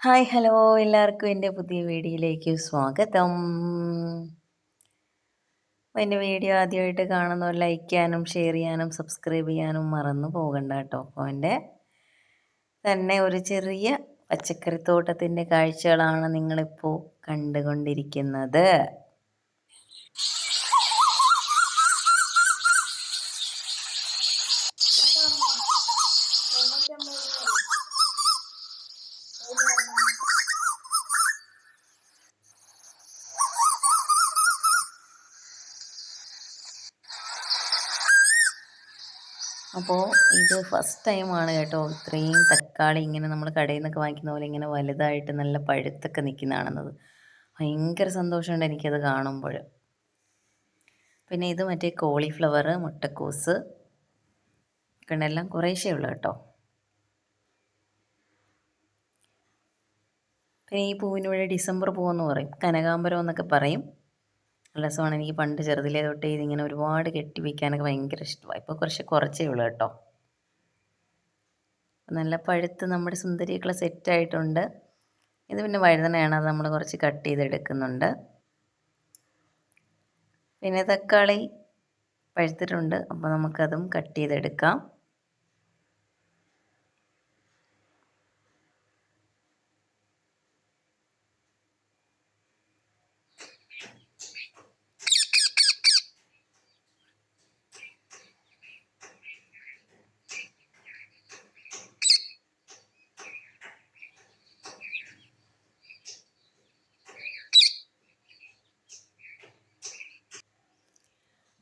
Hi hello. എല്ലാവർക്കും എന്റെ പുതിയ വീഡിയോയിലേക്ക് സ്വാഗതം. എന്റെ വീഡിയോ ആദ്യമായിട്ട് കാണുന്നവർ ലൈക്ക് ചെയ്യാനും ഷെയർ ചെയ്യാനും സബ്സ്ക്രൈബ് ചെയ്യാനും മറന്നു പോകണ്ട കേട്ടോ. അപ്പോൾ എന്റെ തന്നെ ഒരു ചെറിയ പച്ചക്കറിത്തോട്ടത്തിന്റെ കാഴ്ചകളാണ് നിങ്ങളിപ്പോൾ കണ്ടുകൊണ്ടിരിക്കുന്നത്. അപ്പോൾ ഇത് ഫസ്റ്റ് ടൈമാണ് കേട്ടോ. ഇത്രയും തക്കാളി ഇങ്ങനെ നമ്മൾ കടയിൽ നിന്നൊക്കെ വാങ്ങിക്കുന്ന പോലെ ഇങ്ങനെ വലുതായിട്ട് നല്ല പഴുത്തൊക്കെ നിൽക്കുന്നതാണെന്നത് ഭയങ്കര സന്തോഷമുണ്ട് എനിക്കത് കാണുമ്പോൾ പിന്നെ ഇത് മറ്റേ കോളിഫ്ലവർ മുട്ടക്കൂസ് എല്ലാം കുറേശ്ശേ ഉള്ളു കേട്ടോ. പിന്നെ ഈ പൂവിന് ഡിസംബർ പൂവെന്ന് പറയും. കനകാമ്പരം എന്നൊക്കെ പറയും. രസമാണ്. എനിക്ക് പണ്ട് ചെറുതിലേ തൊട്ടേ ഇതിങ്ങനെ ഒരുപാട് കെട്ടി വയ്ക്കാനൊക്കെ ഭയങ്കര ഇഷ്ടമാണ് ഇപ്പോൾ കുറച്ച് കുറച്ചേ ഉള്ളൂ കേട്ടോ. നല്ല പഴുത്ത് നമ്മുടെ സുന്ദരിയൊക്കെ സെറ്റായിട്ടുണ്ട് ഇത് പിന്നെ വഴുതനയാണ്. അത് നമ്മൾ കുറച്ച് കട്ട് ചെയ്തെടുക്കുന്നുണ്ട്. പിന്നെ തക്കാളി പഴുത്തിട്ടുണ്ട്. അപ്പോൾ നമുക്കതും കട്ട് ചെയ്തെടുക്കാം.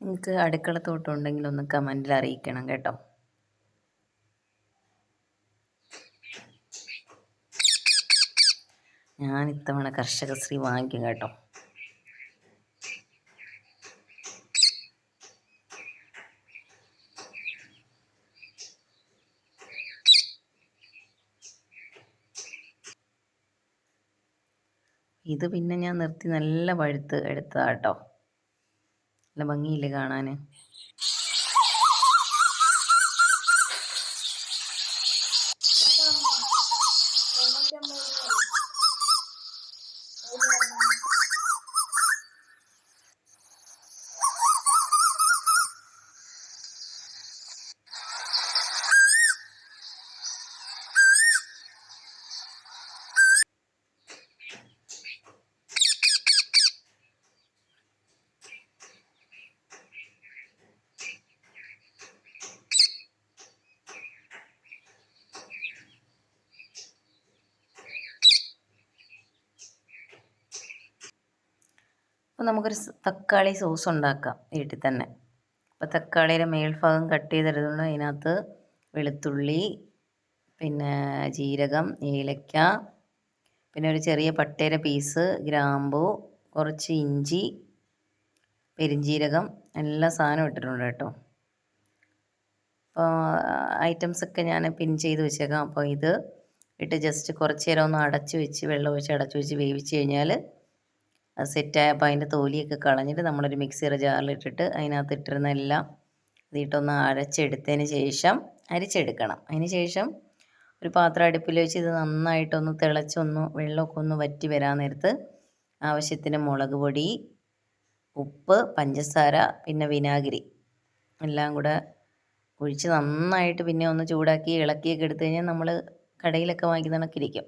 നിങ്ങൾക്ക് അടുക്കള തോട്ടം ഉണ്ടെങ്കിൽ ഒന്ന് കമന്റിൽ അറിയിക്കണം കേട്ടോ. ഞാൻ ഇത്തവണ കർഷകശ്രീ വാങ്ങിക്കും കേട്ടോ. ഇത് പിന്നെ ഞാൻ നിർത്തി നല്ല പഴുത്ത് എടുത്തതാട്ടോ നല്ല ഭംഗിയില്ലേ കാണാൻ അപ്പോൾ നമുക്കൊരു തക്കാളി സോസ് ഉണ്ടാക്കാം വീട്ടിൽ തന്നെ. അപ്പോൾ തക്കാളിയുടെ മേൽഭാഗം കട്ട് ചെയ്തെടുത്തുകൊണ്ട് അതിനകത്ത് വെളുത്തുള്ളി പിന്നെ ജീരകം ഏലക്ക പിന്നെ ഒരു ചെറിയ പട്ടേര പീസ് ഗ്രാമ്പു കുറച്ച് ഇഞ്ചി പെരിഞ്ജീരകം എല്ലാ സാധനവും ഇട്ടിട്ടുണ്ട് കേട്ടോ. അപ്പോൾ ഐറ്റംസൊക്കെ ഞാൻ പിൻ ചെയ്ത് വെച്ചേക്കാം. അപ്പോൾ ഇത് ഇട്ട് ജസ്റ്റ് കുറച്ച് നേരം ഒന്ന് അടച്ച് വെച്ച് വെള്ളം ഒഴിച്ച് അടച്ച് വെച്ച് വേവിച്ച് കഴിഞ്ഞാൽ അത് സെറ്റായപ്പോൾ അതിന്റെ തോലിയൊക്കെ കളഞ്ഞിട്ട് നമ്മളൊരു മിക്സിയുടെ ജാറിലിട്ടിട്ട് അതിനകത്ത് ഇട്ടിരുന്ന എല്ലാം ഇതിട്ടൊന്ന് അരച്ചെടുത്തതിന് ശേഷം അരിച്ചെടുക്കണം. അതിന് ശേഷം ഒരു പാത്രം അടുപ്പിൽ വെച്ച് ഇത് നന്നായിട്ടൊന്ന് തിളച്ചൊന്ന് വെള്ളമൊക്കെ ഒന്ന് വറ്റി വരാൻ നേരത്ത് ആവശ്യത്തിന് മുളക് പൊടി ഉപ്പ് പഞ്ചസാര പിന്നെ വിനാഗിരി എല്ലാം കൂടെ ഒഴിച്ച് നന്നായിട്ട് പിന്നെ ഒന്ന് ചൂടാക്കി ഇളക്കിയൊക്കെ എടുത്തു കഴിഞ്ഞാൽ നമ്മൾ കടയിലൊക്കെ വാങ്ങിക്കുന്ന കണക്കിരിക്കും.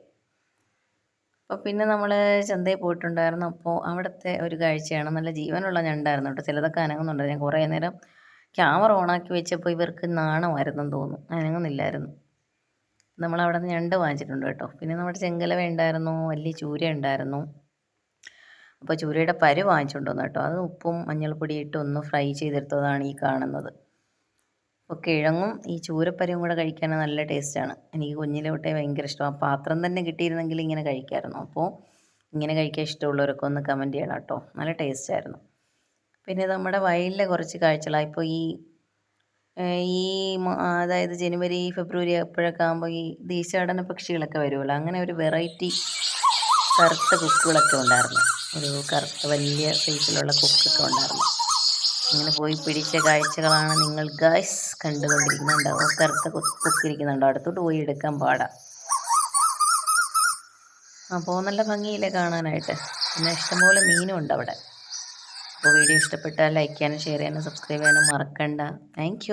അപ്പോൾ പിന്നെ നമ്മൾ ചന്തയിൽ പോയിട്ടുണ്ടായിരുന്നു. അപ്പോൾ അവിടുത്തെ ഒരു കാഴ്ചയാണ്. നല്ല ജീവനുള്ള ഞണ്ടായിരുന്നു കേട്ടോ. ചിലതൊക്കെ അനങ്ങുന്നുണ്ടായിരുന്നു. ഞാൻ കുറേ നേരം ക്യാമറ ഓണാക്കി വെച്ചപ്പോൾ ഇവർക്ക് നാണമായിരുന്നെന്ന് തോന്നുന്നു. അനങ്ങുന്നില്ലായിരുന്നു. നമ്മൾ അവിടെ നിന്ന് ഞണ്ട് വാങ്ങിച്ചിട്ടുണ്ട് കേട്ടോ. പിന്നെ നമ്മുടെ ചെങ്കലവ ഉണ്ടായിരുന്നു. വലിയ ചൂര ഉണ്ടായിരുന്നു. അപ്പോൾ ചൂരയുടെ പരു വാങ്ങിച്ചുകൊണ്ടുവന്നു കേട്ടോ. അത് ഉപ്പും മഞ്ഞൾപ്പൊടി ഇട്ട് ഒന്ന് ഫ്രൈ ചെയ്തെടുത്തതാണ് ഈ കാണുന്നത്. അപ്പോൾ കിഴങ്ങും ഈ ചൂരപ്പരയും കൂടെ കഴിക്കാൻ നല്ല ടേസ്റ്റാണ് എനിക്ക് കുഞ്ഞിലെ തൊട്ടേ ഭയങ്കര ഇഷ്ടമാണ് പാത്രം തന്നെ കിട്ടിയിരുന്നെങ്കിൽ ഇങ്ങനെ കഴിക്കാമായിരുന്നു അപ്പോൾ ഇങ്ങനെ കഴിക്കാൻ ഇഷ്ടമുള്ളവരൊക്കെ ഒന്ന് കമന്റ് ചെയ്യണം കേട്ടോ. നല്ല ടേസ്റ്റായിരുന്നു പിന്നെ നമ്മുടെ വയലിലെ കുറച്ച് കാഴ്ചകളാണ് ഇപ്പോൾ ഈ ഈ അതായത് ജനുവരി ഫെബ്രുവരി അപ്പോഴൊക്കെ ആകുമ്പോൾ ഈ ദേശാടന പക്ഷികളൊക്കെ വരുമല്ലോ. അങ്ങനെ ഒരു വെറൈറ്റി കറുത്ത കുക്കുകളൊക്കെ ഉണ്ടായിരുന്നു. ഒരു കറുത്ത വലിയ സൈസിലുള്ള കുക്കൊക്കെ ഉണ്ടായിരുന്നു. ഇങ്ങനെ പോയി പിടിച്ച കാഴ്ചകളാണ് നിങ്ങൾ ഗൈസ് കണ്ടുകൊണ്ടിരിക്കുന്നുണ്ടാവും കറുത്ത കൊത്തിരിക്കുന്നുണ്ടോ? അടുത്തോട്ട് പോയി എടുക്കാൻ പാടാം. അപ്പോൾ നല്ല ഭംഗിയില്ലേ കാണാനായിട്ട്. പിന്നെ ഇഷ്ടംപോലെ മീനും ഉണ്ട് അവിടെ. അപ്പോൾ വീഡിയോ ഇഷ്ടപ്പെട്ടാൽ ലൈക്ക് ചെയ്യാനും ഷെയർ ചെയ്യാനും സബ്സ്ക്രൈബ് ചെയ്യാനും മറക്കണ്ട. താങ്ക്